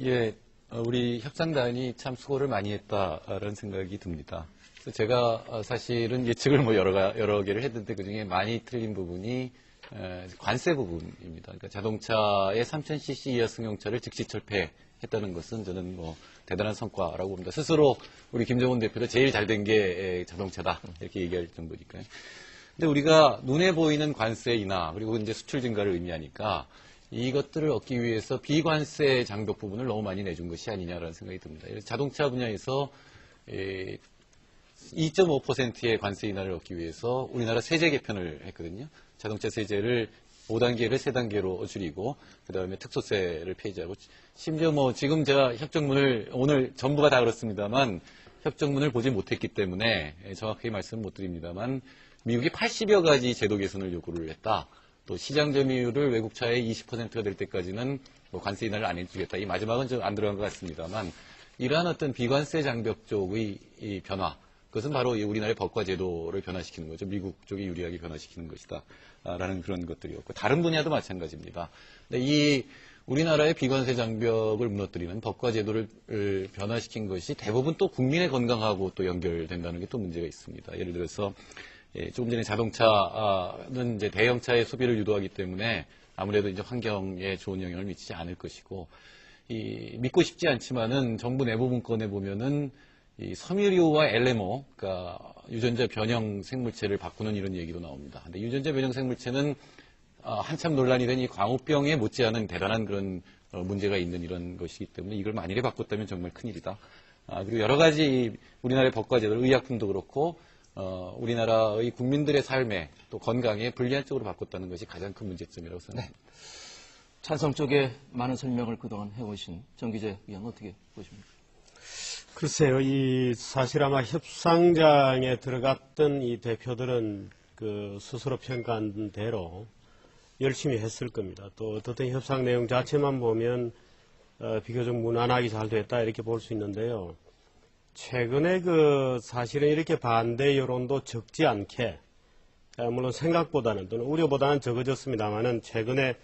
예, 어, 우리 협상단이 참 수고를 많이 했다라는 생각이 듭니다. 그래서 제가 어, 사실은 예측을 뭐 여러, 가- 여러 개를 했는데 그 중에 많이 틀린 부분이 에, 관세 부분입니다. 그러니까 자동차의 3000cc 이하 승용차를 즉시 철폐했다는 것은 저는 뭐 대단한 성과라고 봅니다. 스스로 우리 김정은 대표도 제일 잘 된 게 자동차다 이렇게 얘기할 정도니까요. 근데 우리가 눈에 보이는 관세 인하 그리고 이제 수출 증가를 의미하니까 이것들을 얻기 위해서 비관세 장벽 부분을 너무 많이 내준 것이 아니냐라는 생각이 듭니다. 자동차 분야에서 2.5%의 관세 인하를 얻기 위해서 우리나라 세제 개편을 했거든요. 자동차 세제를 5단계를 3단계로 줄이고 그다음에 특소세를 폐지하고 심지어 뭐 지금 제가 협정문을 오늘 전부가 다 그렇습니다만 협정문을 보지 못했기 때문에 정확하게 말씀 못 드립니다만 미국이 80여 가지 제도 개선을 요구를 했다. 또 시장 점유율을 외국 차의 20%가 될 때까지는 뭐 관세 인하를 안 해주겠다. 이 마지막은 좀 안 들어간 것 같습니다만 이러한 어떤 비관세 장벽 쪽의 이 변화 그것은 바로 이 우리나라의 법과 제도를 변화시키는 거죠. 미국 쪽이 유리하게 변화시키는 것이다. 아, 라는 그런 것들이었고 다른 분야도 마찬가지입니다. 근데 이 우리나라의 비관세 장벽을 무너뜨리는 법과 제도를 을, 변화시킨 것이 대부분 또 국민의 건강하고 또 연결된다는 게 또 문제가 있습니다. 예를 들어서 예, 조금 전에 자동차는 이제 대형차의 소비를 유도하기 때문에 아무래도 이제 환경에 좋은 영향을 미치지 않을 것이고 이 믿고 싶지 않지만은 정부 내부 문건에 보면은 이 섬유류와 LMO, 그러니까 유전자 변형 생물체를 바꾸는 이런 얘기도 나옵니다. 근데 유전자 변형 생물체는 아, 한참 논란이 된 이 광우병에 못지않은 대단한 그런 어, 문제가 있는 이런 것이기 때문에 이걸 만일에 바꿨다면 정말 큰일이다. 아, 그리고 여러 가지 우리나라의 법과 제도, 의약품도 그렇고 어, 우리나라의 국민들의 삶에 또 건강에 불리한 쪽으로 바꿨다는 것이 가장 큰 문제점이라고 생각합니다. 찬성 쪽에 많은 설명을 그동안 해오신 정기재 위원 어떻게 보십니까? 글쎄요, 이 사실 아마 협상장에 들어갔던 이 대표들은 그 스스로 평가한 대로 열심히 했을 겁니다. 또 어떻든 협상 내용 자체만 보면 어, 비교적 무난하게 잘 됐다 이렇게 볼 수 있는데요. 최근에 그 사실은 이렇게 반대 여론도 적지 않게 어, 물론 생각보다는 또는 우려보다는 적어졌습니다만은 최근에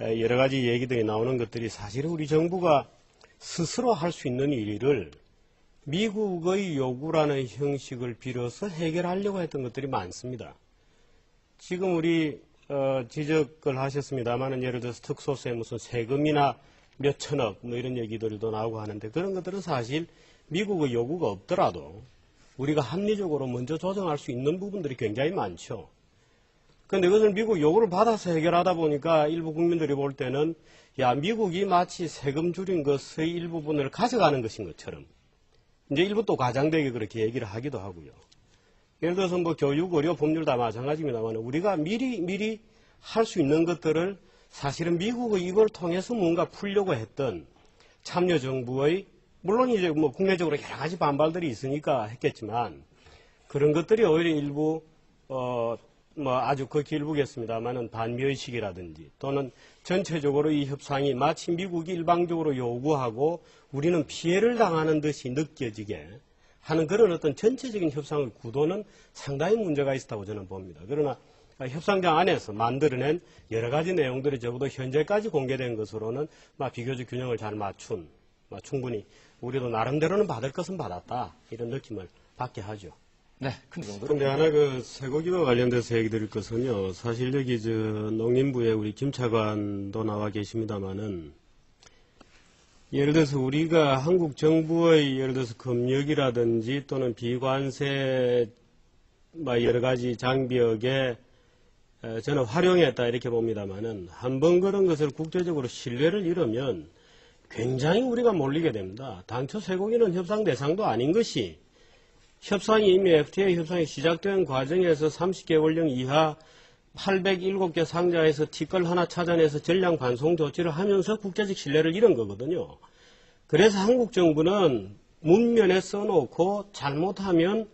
에, 여러 가지 얘기 들이 나오는 것들이 사실은 우리 정부가 스스로 할 수 있는 일을 미국의 요구라는 형식을 빌어서 해결하려고 했던 것들이 많습니다. 지금 우리 어, 지적을 하셨습니다만은 예를 들어서 특소세 무슨 세금이나 몇 천억 뭐 이런 얘기들도 나오고 하는데 그런 것들은 사실 미국의 요구가 없더라도 우리가 합리적으로 먼저 조정할 수 있는 부분들이 굉장히 많죠. 그런데 그것을 미국 요구를 받아서 해결하다 보니까 일부 국민들이 볼 때는 야 미국이 마치 세금 줄인 것의 일부분을 가져가는 것인 것처럼 이제 일부 또 과장되게 그렇게 얘기를 하기도 하고요. 예를 들어서 뭐 교육, 의료, 법률 다 마찬가지입니다만 우리가 미리 미리 할 수 있는 것들을 사실은 미국의 이걸 통해서 뭔가 풀려고 했던 참여정부의 물론 이제 뭐 국내적으로 여러 가지 반발들이 있으니까 했겠지만 그런 것들이 오히려 일부 어 뭐 아주 극히 일부겠습니다만은 반미의식이라든지 또는 전체적으로 이 협상이 마치 미국이 일방적으로 요구하고 우리는 피해를 당하는 듯이 느껴지게 하는 그런 어떤 전체적인 협상의 구도는 상당히 문제가 있었다고 저는 봅니다. 그러나 협상장 안에서 만들어낸 여러 가지 내용들이 적어도 현재까지 공개된 것으로는 막 비교적 균형을 잘 맞춘 막 충분히 우리도 나름대로는 받을 것은 받았다 이런 느낌을 받게 하죠. 네, 큰 정도로. 근데 하나 그 쇠고기와 관련돼서 얘기 드릴 것은요. 사실 여기 저 농림부에 우리 김차관도 나와 계십니다만은 예를 들어서 우리가 한국 정부의 예를 들어서 금융이라든지 또는 비관세 뭐 여러 가지 장벽에 에, 저는 활용했다 이렇게 봅니다만은 한 번 그런 것을 국제적으로 신뢰를 잃으면 굉장히 우리가 몰리게 됩니다. 당초 쇠고기는 협상 대상도 아닌 것이 협상이 이미 FTA 협상이 시작된 과정에서 30개월령 이하 807개 상자에서 티끌 하나 찾아내서 전량 반송 조치를 하면서 국제적 신뢰를 잃은 거거든요. 그래서 한국 정부는 문면에 써놓고 잘못하면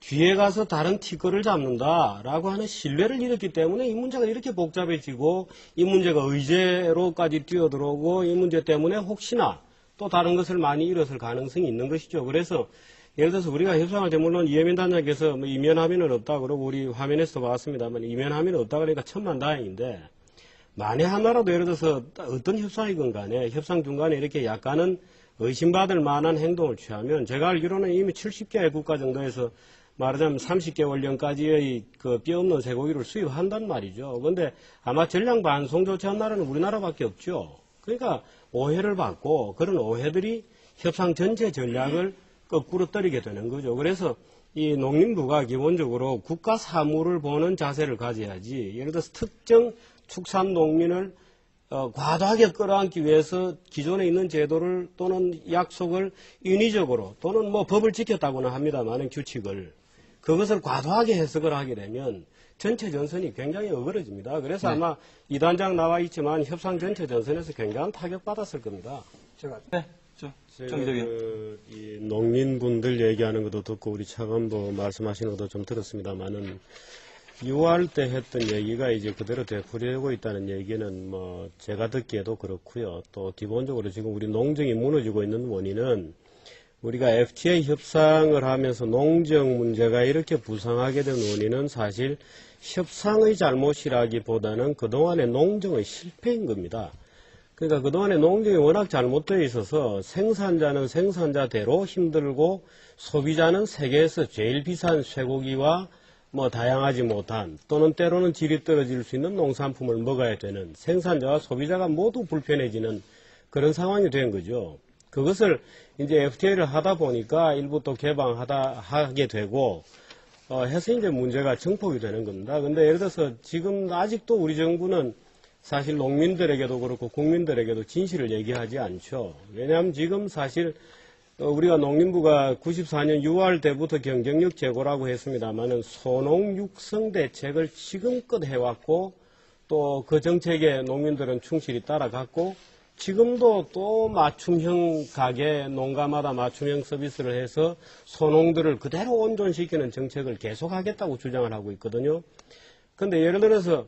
뒤에 가서 다른 티끌을 잡는다라고 하는 신뢰를 잃었기 때문에 이 문제가 이렇게 복잡해지고 이 문제가 의제로까지 뛰어들어오고 이 문제 때문에 혹시나 또 다른 것을 많이 잃었을 가능성이 있는 것이죠. 그래서 예를 들어서 우리가 협상할 때 물론 이혜민 단장께서 뭐 이면 합의는 없다 그러고 우리 화면에서 봤습니다만 이면 합의는 없다 그러니까 천만 다행인데 만에 하나라도 예를 들어서 어떤 협상이건 간에 협상 중간에 이렇게 약간은 의심받을 만한 행동을 취하면 제가 알기로는 이미 70개 국가 정도에서 말하자면 30개월령까지의 그 뼈 없는 쇠고기를 수입한단 말이죠. 그런데 아마 전량 반송 조치한 나라는 우리나라밖에 없죠. 그러니까 오해를 받고 그런 오해들이 협상 전체 전략을 거꾸로 떨이게 되는 거죠. 그래서 이 농림부가 기본적으로 국가 사무를 보는 자세를 가져야지 예를 들어서 특정 축산 농민을 어, 과도하게 끌어안기 위해서 기존에 있는 제도를 또는 약속을 인위적으로 또는 뭐 법을 지켰다고는 합니다만은 규칙을 그것을 과도하게 해석을 하게 되면 전체 전선이 굉장히 어그러집니다. 그래서 아마 이 단장 나와 있지만 협상 전체 전선에서 굉장한 타격받았을 겁니다. 네, 저, 제가 정기재 위원. 그, 이 농민분들 얘기하는 것도 듣고 우리 차관보 말씀하시는 것도 좀 들었습니다만은 6월 때 했던 얘기가 이제 그대로 되풀이되고 있다는 얘기는 뭐 제가 듣기에도 그렇고요. 또 기본적으로 지금 우리 농정이 무너지고 있는 원인은 우리가 FTA 협상을 하면서 농정 문제가 이렇게 부상하게 된 원인은 사실 협상의 잘못이라기보다는 그동안의 농정의 실패인 겁니다. 그러니까 그동안에 농경이 워낙 잘못되어 있어서 생산자는 생산자대로 힘들고 소비자는 세계에서 제일 비싼 쇠고기와 뭐 다양하지 못한 또는 때로는 질이 떨어질 수 있는 농산품을 먹어야 되는 생산자와 소비자가 모두 불편해지는 그런 상황이 된 거죠. 그것을 이제 FTA를 하다 보니까 일부 또 개방하다 하게 되고 어, 해서 이제 문제가 증폭이 되는 겁니다. 근데 예를 들어서 지금 아직도 우리 정부는 사실 농민들에게도 그렇고 국민들에게도 진실을 얘기하지 않죠. 왜냐하면 지금 사실 어, 우리가 농림부가 94년 6월 때부터 경쟁력 제고라고 했습니다만은 소농 육성 대책을 지금껏 해왔고 또 그 정책에 농민들은 충실히 따라갔고 지금도 또 맞춤형 가게 농가마다 맞춤형 서비스를 해서 소농들을 그대로 온전시키는 정책을 계속하겠다고 주장을 하고 있거든요. 근데 예를 들어서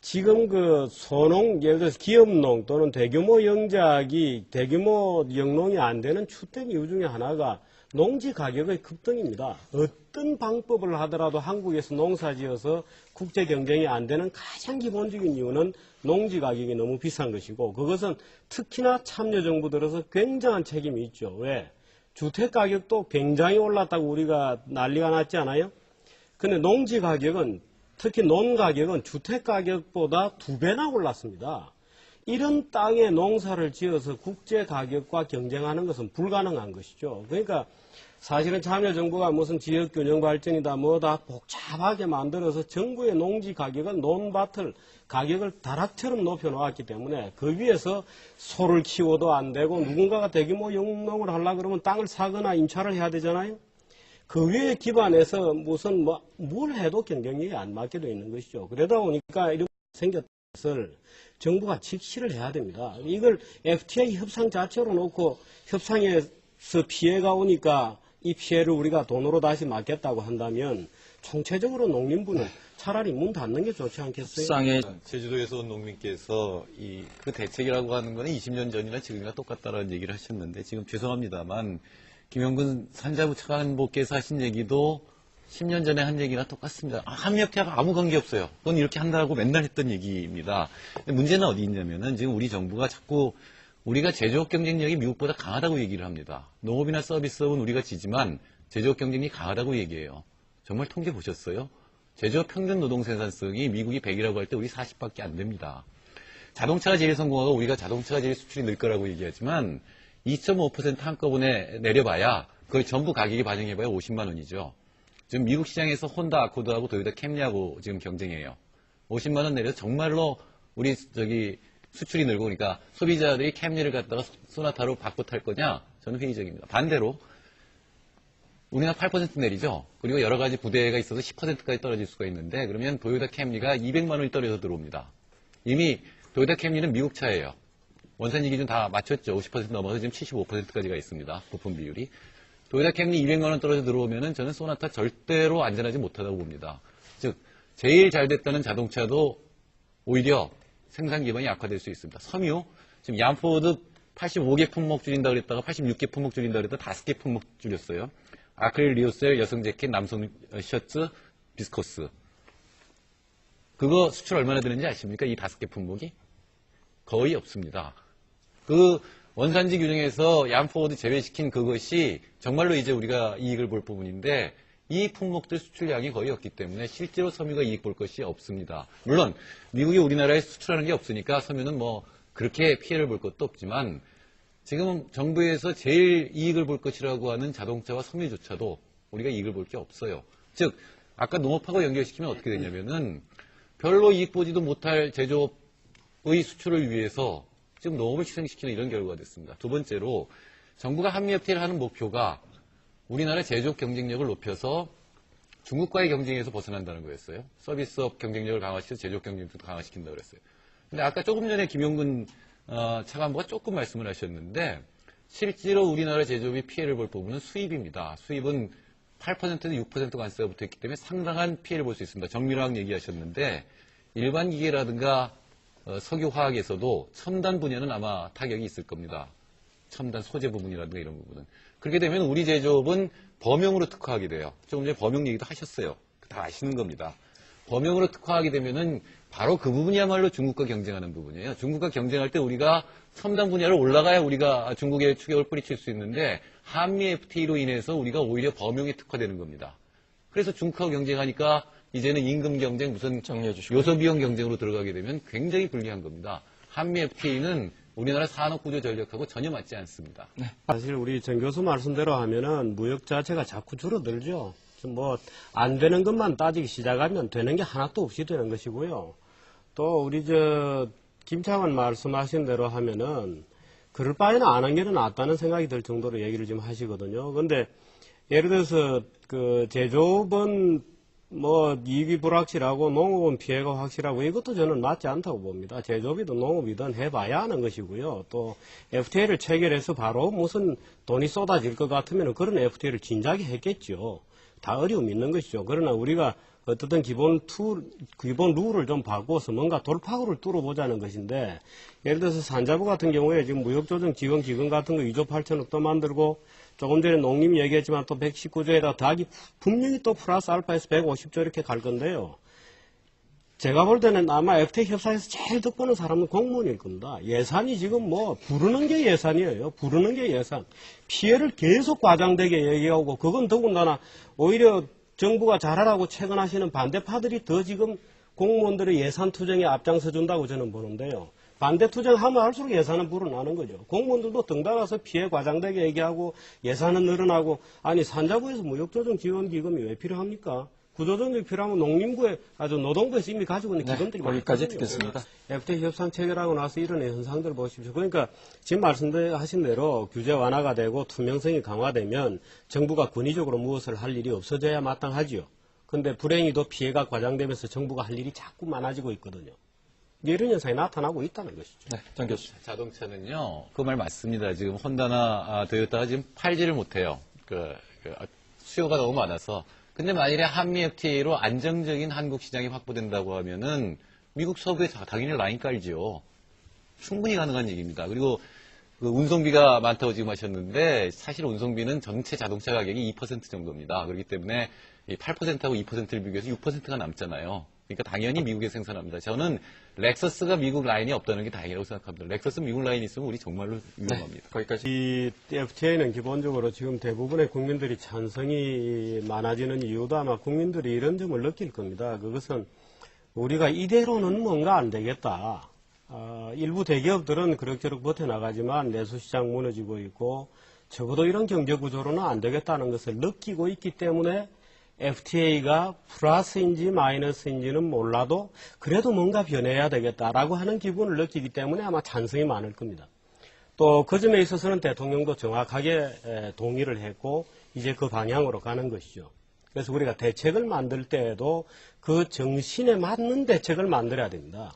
지금 그 소농, 예를 들어서 기업농 또는 대규모 영작이 대규모 영농이 안 되는 주된 이유 중에 하나가 농지 가격의 급등입니다. 어떤 방법을 하더라도 한국에서 농사 지어서 국제 경쟁이 안 되는 가장 기본적인 이유는 농지 가격이 너무 비싼 것이고 그것은 특히나 참여정부 들어서 굉장한 책임이 있죠. 왜? 주택 가격도 굉장히 올랐다고 우리가 난리가 났지 않아요? 근데 농지 가격은 특히 논 가격은 주택 가격보다 두 배나 올랐습니다. 이런 땅에 농사를 지어서 국제 가격과 경쟁하는 것은 불가능한 것이죠. 그러니까 사실은 참여정부가 무슨 지역균형 발전이다 뭐다 복잡하게 만들어서 정부의 농지 가격은 논밭을 가격을 다락처럼 높여놓았기 때문에 그 위에서 소를 키워도 안 되고 누군가가 대규모 영농을 하려 그러면 땅을 사거나 임차를 해야 되잖아요. 그 위에 기반해서 무슨 뭐 뭘 해도 경쟁력이 안 맞게 되어 있는 것이죠. 그러다 보니까 이런 생겼 것을 정부가 직시를 해야 됩니다. 이걸 FTA 협상 자체로 놓고 협상에서 피해가 오니까 이 피해를 우리가 돈으로 다시 막겠다고 한다면 총체적으로 농림부는 차라리 문 닫는 게 좋지 않겠어요? 협상에 제주도에서 온 농민께서 이 그 대책이라고 하는 거는 20년 전이나 지금이나 똑같다라는 얘기를 하셨는데 지금 죄송합니다만 김영근 산자부 차관보께서 하신 얘기도 10년 전에 한 얘기나 똑같습니다. 아, 한미협회하고 아무 관계 없어요. 그건 이렇게 한다고 맨날 했던 얘기입니다. 문제는 어디 있냐면은 지금 우리 정부가 자꾸 우리가 제조업 경쟁력이 미국보다 강하다고 얘기를 합니다. 농업이나 서비스업은 우리가 지지만 제조업 경쟁력이 강하다고 얘기해요. 정말 통계 보셨어요? 제조업 평균 노동 생산성이 미국이 100이라고 할 때 우리 40밖에 안 됩니다. 자동차가 제일 성공하고 우리가 자동차가 제일 수출이 늘 거라고 얘기하지만 2.5% 한꺼번에 내려봐야 그걸 전부 가격에 반영해봐야 50만 원이죠. 지금 미국 시장에서 혼다 아코드하고 도요타 캠리하고 지금 경쟁해요. 50만 원 내려서 정말로 우리 저기 수출이 늘고 그러니까 소비자들이 캠리를 갖다가 소나타로 바꿔 탈 거냐? 저는 회의적입니다. 반대로 우리나라 8% 내리죠. 그리고 여러 가지 부대가 있어서 10%까지 떨어질 수가 있는데 그러면 도요타 캠리가 200만 원이 떨어져 들어옵니다. 이미 도요타 캠리는 미국 차예요. 원산지 기준 다 맞췄죠. 50% 넘어서 지금 75%까지가 있습니다. 부품 비율이. 도요타 캠리 200만 원 떨어져 들어오면은 저는 소나타 절대로 안전하지 못하다고 봅니다. 즉 제일 잘 됐다는 자동차도 오히려 생산 기반이 약화될 수 있습니다. 섬유 지금 얀포드 85개 품목 줄인다 그랬다가 86개 품목 줄인다 그랬다가 5개 품목 줄였어요. 아크릴 리오셀 여성 재킷 남성 셔츠 비스코스 그거 수출 얼마나 되는지 아십니까? 이 다섯 개 품목이? 거의 없습니다. 그 원산지 규정에서 얌포워드 제외시킨 그것이 정말로 이제 우리가 이익을 볼 부분인데 이 품목들 수출량이 거의 없기 때문에 실제로 섬유가 이익 볼 것이 없습니다. 물론 미국이 우리나라에 수출하는 게 없으니까 섬유는 뭐 그렇게 피해를 볼 것도 없지만 지금 정부에서 제일 이익을 볼 것이라고 하는 자동차와 섬유조차도 우리가 이익을 볼 게 없어요. 즉 아까 농업하고 연결시키면 어떻게 되냐면은 별로 이익 보지도 못할 제조업의 수출을 위해서 지금 농업을 희생시키는 이런 결과가 됐습니다. 두 번째로 정부가 한미 FTA를 하는 목표가 우리나라 제조업 경쟁력을 높여서 중국과의 경쟁에서 벗어난다는 거였어요. 서비스업 경쟁력을 강화시켜서 제조업 경쟁력도 강화시킨다고 그랬어요. 근데 아까 조금 전에 김용근 어, 차관보가 조금 말씀을 하셨는데 실제로 우리나라 제조업이 피해를 볼 부분은 수입입니다. 수입은 8%는 6% 관세가 붙어 있기 때문에 상당한 피해를 볼 수 있습니다. 정밀화학 얘기하셨는데 일반 기계라든가 어, 석유화학에서도 첨단 분야는 아마 타격이 있을 겁니다. 첨단 소재 부분이라든가 이런 부분은. 그렇게 되면 우리 제조업은 범용으로 특화하게 돼요. 조금 전에 범용 얘기도 하셨어요. 다 아시는 겁니다. 범용으로 특화하게 되면은 바로 그 부분이야말로 중국과 경쟁하는 부분이에요. 중국과 경쟁할 때 우리가 첨단 분야로 올라가야 우리가 중국의 추격을 뿌리칠 수 있는데 한미 FTA로 인해서 우리가 오히려 범용에 특화되는 겁니다. 그래서 중국하고 경쟁하니까 이제는 임금 경쟁 무슨 정리해 주시고요. 요소 비용 경쟁으로 들어가게 되면 굉장히 불리한 겁니다. 한미 FTA는 우리나라 산업 구조 전략하고 전혀 맞지 않습니다. 사실 우리 정 교수 말씀대로 하면은 무역 자체가 자꾸 줄어들죠. 뭐 안 되는 것만 따지기 시작하면 되는 게 하나도 없이 되는 것이고요. 또 우리 저 김창원 말씀하신 대로 하면은 그럴 바에는 안 한 게 낫다는 생각이 들 정도로 얘기를 좀 하시거든요. 근데 예를 들어서 그 제조업은 뭐 이익이 불확실하고 농업은 피해가 확실하고 이것도 저는 맞지 않다고 봅니다. 제조업이든 농업이든 해봐야 하는 것이고요. 또 FTA를 체결해서 바로 무슨 돈이 쏟아질 것 같으면 그런 FTA를 진작에 했겠죠. 다 어려움 있는 것이죠. 그러나 우리가 어떻든 기본 투, 기본 룰을 좀 바꿔서 뭔가 돌파구를 뚫어보자는 것인데, 예를 들어서 산자부 같은 경우에 지금 무역조정 지원 기금 같은 거 2조 8천억 도 만들고, 조금 전에 농림 얘기했지만 또 119조에다 더하기 분명히 또 플러스 알파에서 150조 이렇게 갈 건데요. 제가 볼 때는 아마 FTA 협상에서 제일 득보는 사람은 공무원일 겁니다. 예산이 지금 뭐 부르는 게 예산이에요. 부르는 게 예산. 피해를 계속 과장되게 얘기하고 그건 더군다나 오히려 정부가 잘하라고 채근하시는 반대파들이 더 지금 공무원들의 예산 투쟁에 앞장서 준다고 저는 보는데요. 반대 투쟁 하면 할수록 예산은 불어나는 거죠. 공무원들도 등달아서 피해 과장되게 얘기하고 예산은 늘어나고 아니 산자부에서 무역조정 지원 기금이 왜 필요합니까? 구조조정이 필요하면 농림부에 아주 노동부에서 이미 가지고 있는 네, 기금들이 거기까지 많거든요. 듣겠습니다. FTA 협상 체결하고 나서 일어난 현상들 보십시오. 그러니까 지금 말씀하신 대로 규제 완화가 되고 투명성이 강화되면 정부가 권위적으로 무엇을 할 일이 없어져야 마땅하지요. 근데 불행히도 피해가 과장되면서 정부가 할 일이 자꾸 많아지고 있거든요. 이런 현상이 나타나고 있다는 것이죠. 네, 정 교수. 자동차는요, 그 말 맞습니다. 지금 혼다나 아, 도요타가 지금 팔지를 못해요. 그, 그, 아, 수요가 너무 많아서. 근데 만일에 한미 FTA로 안정적인 한국 시장이 확보된다고 하면은 미국 서부에 다- 당연히 라인 깔지요. 충분히 가능한 얘기입니다. 그리고 그 운송비가 많다고 지금 하셨는데 사실 운송비는 전체 자동차 가격이 2% 정도입니다. 그렇기 때문에 이 8%하고 2%를 비교해서 6%가 남잖아요. 그러니까 당연히 미국에 생산합니다. 저는 렉서스가 미국 라인이 없다는 게 다행이라고 생각합니다. 렉서스 미국 라인이 있으면 우리 정말로 위험합니다. 거기까지. 이 FTA는 기본적으로 지금 대부분의 국민들이 찬성이 많아지는 이유도 아마 국민들이 이런 점을 느낄 겁니다. 그것은 우리가 이대로는 뭔가 안 되겠다. 어, 일부 대기업들은 그럭저럭 버텨나가지만 내수시장 무너지고 있고 적어도 이런 경제 구조로는 안 되겠다는 것을 느끼고 있기 때문에 FTA가 플러스인지 마이너스인지는 몰라도 그래도 뭔가 변해야 되겠다라고 하는 기분을 느끼기 때문에 아마 찬성이 많을 겁니다. 또 그 점에 있어서는 대통령도 정확하게 에, 동의를 했고 이제 그 방향으로 가는 것이죠. 그래서 우리가 대책을 만들 때에도 그 정신에 맞는 대책을 만들어야 됩니다.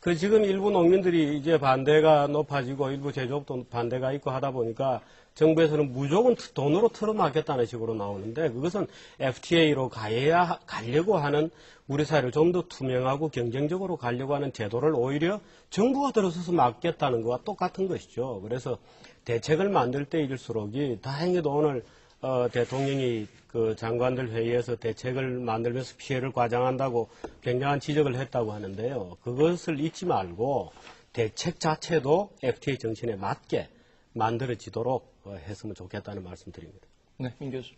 그 지금 일부 농민들이 이제 반대가 높아지고 일부 제조업도 반대가 있고 하다 보니까 정부에서는 무조건 돈으로 틀어막겠다는 식으로 나오는데 그것은 FTA로 가야 가려고 하는 우리 사회를 좀 더 투명하고 경쟁적으로 가려고 하는 제도를 오히려 정부가 들어서서 막겠다는 것과 똑같은 것이죠. 그래서 대책을 만들 때일수록이 다행히도 오늘 어, 대통령이 그 장관들 회의에서 대책을 만들면서 피해를 과장한다고 굉장한 지적을 했다고 하는데요. 그것을 잊지 말고 대책 자체도 FTA 정신에 맞게 만들어지도록 어, 했으면 좋겠다는 말씀드립니다. 네, 민 교수.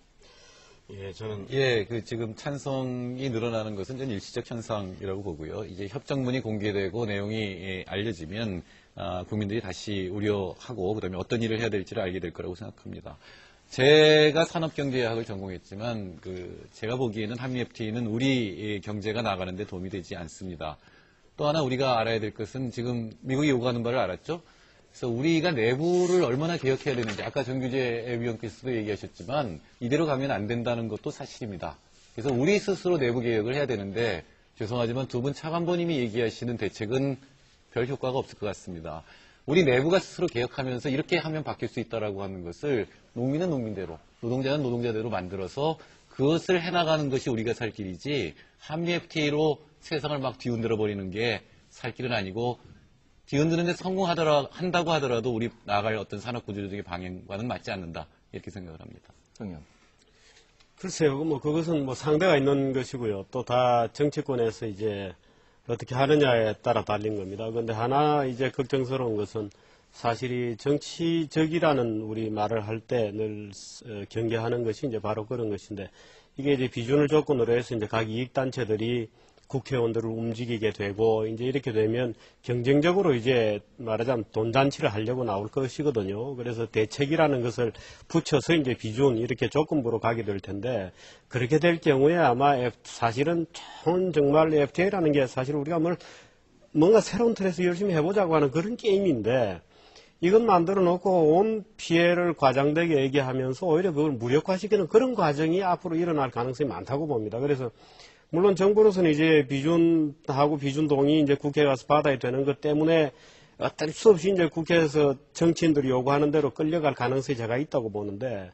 예, 저는 예, 그 지금 찬성이 늘어나는 것은 전 일시적 현상이라고 보고요. 이제 협정문이 공개되고 내용이 예, 알려지면 아, 국민들이 다시 우려하고 그다음에 어떤 일을 해야 될지를 알게 될 거라고 생각합니다. 제가 산업경제학을 전공했지만 그 제가 보기에는 한미 FTA는 우리 경제가 나가는데 도움이 되지 않습니다. 또 하나 우리가 알아야 될 것은 지금 미국이 요구하는 바를 알았죠. 그래서 우리가 내부를 얼마나 개혁해야 되는지 아까 정규재 위원께서도 얘기하셨지만 이대로 가면 안 된다는 것도 사실입니다. 그래서 우리 스스로 내부 개혁을 해야 되는데 죄송하지만 두 분 차관보님이 얘기하시는 대책은 별 효과가 없을 것 같습니다. 우리 내부가 스스로 개혁하면서 이렇게 하면 바뀔 수 있다라고 하는 것을 농민은 농민대로, 노동자는 노동자대로 만들어서 그것을 해나가는 것이 우리가 살 길이지 한미 FTA로 세상을 막 뒤흔들어 버리는 게 살 길은 아니고 뒤흔드는 데 성공하더라 한다고 하더라도 우리 나갈 어떤 산업 구조적인 방향과는 맞지 않는다 이렇게 생각을 합니다. 정영. 글쎄요, 뭐 그것은 뭐 상대가 있는 것이고요. 또 다 정치권에서 이제 어떻게 하느냐에 따라 달린 겁니다. 그런데 하나 이제 걱정스러운 것은 사실이 정치적이라는 우리 말을 할 때 늘 경계하는 것이 이제 바로 그런 것인데 이게 이제 비준을 조건으로 해서 이제 각 이익단체들이 국회의원들을 움직이게 되고 이제 이렇게 되면 경쟁적으로 이제 말하자면 돈 잔치를 하려고 나올 것이거든요. 그래서 대책이라는 것을 붙여서 이제 비준 이렇게 조건부로 가게 될 텐데 그렇게 될 경우에 아마 F- 사실은 전 정말 FTA라는 게 사실 우리가 뭘 뭔가 새로운 틀에서 열심히 해보자고 하는 그런 게임인데 이건 만들어 놓고 온 피해를 과장되게 얘기하면서 오히려 그걸 무력화시키는 그런 과정이 앞으로 일어날 가능성이 많다고 봅니다. 그래서 물론 정부로서는 이제 비준하고 비준동의 이제 국회에 가서 받아야 되는 것 때문에 어쩔 수 없이 이제 국회에서 정치인들이 요구하는 대로 끌려갈 가능성이 제가 있다고 보는데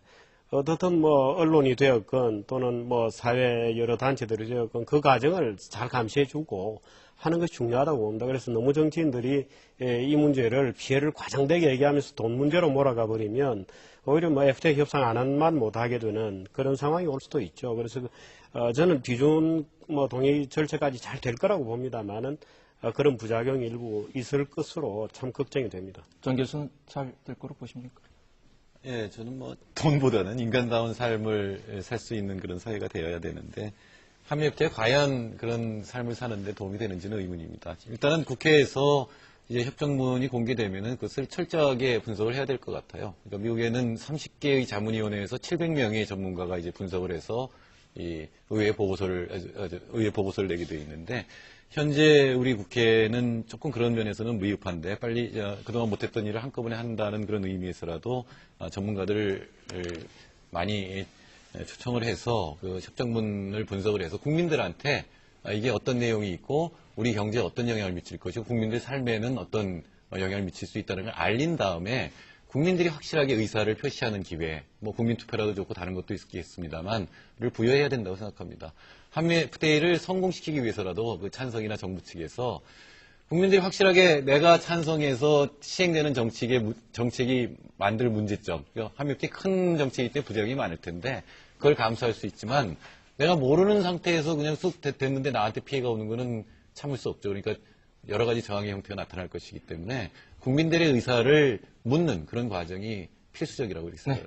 어떻든 뭐 언론이 되었건 또는 뭐 사회 여러 단체들이 되었건 그 과정을 잘 감시해 주고 하는 것이 중요하다고 봅니다. 그래서 너무 정치인들이 예, 이 문제를 피해를 과장되게 얘기하면서 돈 문제로 몰아가 버리면 오히려 뭐 FTA 협상 안 한만 못하게 되는 그런 상황이 올 수도 있죠. 그래서 어, 저는 비준 뭐 동의 절차까지 잘 될 거라고 봅니다만은 어, 그런 부작용이 일부 있을 것으로 참 걱정이 됩니다. 정 교수는 잘 될 거로 보십니까? 예, 저는 뭐 돈보다는 인간다운 삶을 살 수 있는 그런 사회가 되어야 되는데 한미 FTA가 과연 그런 삶을 사는데 도움이 되는지는 의문입니다. 일단은 국회에서 이제 협정문이 공개되면은 그것을 철저하게 분석을 해야 될 것 같아요. 그러니까 미국에는 30개의 자문위원회에서 700명의 전문가가 이제 분석을 해서 이 의회 보고서를 아주 의회 보고서를 내게 되어 있는데 현재 우리 국회는 조금 그런 면에서는 미흡한데 빨리 어, 그동안 못했던 일을 한꺼번에 한다는 그런 의미에서라도 어, 전문가들을 많이 초청을 해서 그 협정문을 분석을 해서 국민들한테 아, 이게 어떤 내용이 있고 우리 경제에 어떤 영향을 미칠 것이고 국민들 삶에는 어떤 어, 영향을 미칠 수 있다는 걸 알린 다음에 국민들이 확실하게 의사를 표시하는 기회, 뭐 국민투표라도 좋고 다른 것도 있겠습니다만, 를 부여해야 된다고 생각합니다. 한미 FTA를 성공시키기 위해서라도 그 찬성이나 정부 측에서 국민들이 확실하게 내가 찬성해서 시행되는 정책의, 무- 정책이 만들 문제점, 한미 FTA 큰 정책이기 때문에 부작용이 많을 텐데, 그걸 감수할 수 있지만, 내가 모르는 상태에서 그냥 쑥 됐- 됐는데 나한테 피해가 오는 거는 참을 수 없죠. 그러니까 여러 가지 저항의 형태가 나타날 것이기 때문에 국민들의 의사를 묻는 그런 과정이 필수적이라고 이렇게 네.